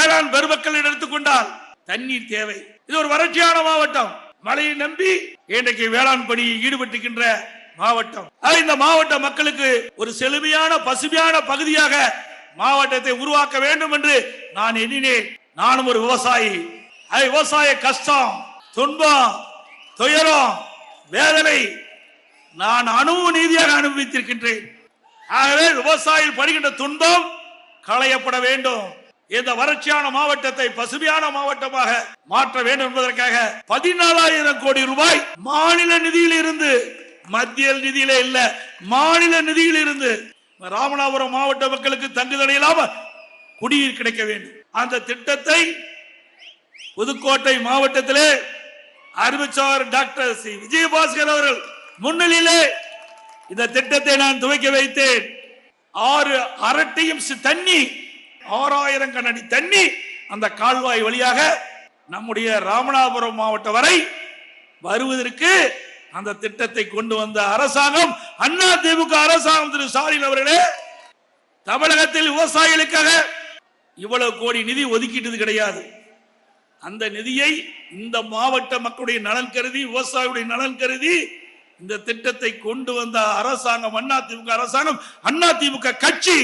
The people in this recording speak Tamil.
வேளாண் பெருமக்கள் எடுத்துக்கொண்டால் தண்ணீர் தேவை. இது ஒரு வறட்சியான மாவட்டம். மழையை நம்பி இன்றைக்கு வேளாண் பணியில் ஈடுபட்டுகின்ற மாவட்டம். இந்த மாவட்ட மக்களுக்கு ஒரு செழுமையான பசுமையான பகுதியாக மாவட்டத்தை உருவாக்க வேண்டும் என்று நான் எண்ணினேன். நானும் ஒரு விவசாயி. அது விவசாய கஷ்டம் துன்பம் துயரம் வேதனை நான் அணுவு நீதியாக அனுபவித்திருக்கின்றேன். ஆகவே விவசாயிகள் படுகின்ற துன்பம் களையப்பட வேண்டும். இந்த வறட்சியான மாவட்டத்தை பசுமையான மாவட்டமாக மாற்ற வேண்டும் என்பதற்காக பதினாலாயிரம் கோடி ரூபாய் மாநில நிதியில் இருந்து மத்திய நிதியில இல்ல மாநில நிதியில் இருந்து ராமநாதபுரம் மாவட்ட மக்களுக்கு தங்குதடை இல்லாம குடிநீர் கிடைக்க வேண்டும். அந்த திட்டத்தை புதுக்கோட்டை மாவட்டத்திலே அறிவிச்சார் டாக்டர் சி. விஜயபாஸ்கர் அவர்கள் முன்னிலையிலே இந்த திட்டத்தை நான் துவக்கி வைத்தேன். ஆறு அரட்டையும் சி- தண்ணி ஆறாயிரம் கண்ணடி தண்ணி அந்த கால்வாய் வழியாக நம்முடைய ராமநாதபுரம் மாவட்டம் வரை வருவதற்கு அந்த திட்டத்தை கொண்டு வந்த அரசாங்கம் அண்ணா திமுக அரசாங்கம் திரு ஸ்டாலின் அவர்களே தமிழகத்தில் விவசாயிகளுக்காக இவ்வளவு கோடி நிதி ஒதுக்கிட்டது கிடையாது. அந்த நிதியை இந்த மாவட்ட மக்களுடைய நலன் கருதி விவசாயியுடைய நலன் கருதி இந்த திட்டத்தை கொண்டு வந்த அரசாங்கம் அண்ணா திமுக அரசாங்கம் அண்ணா திமுக கட்சி.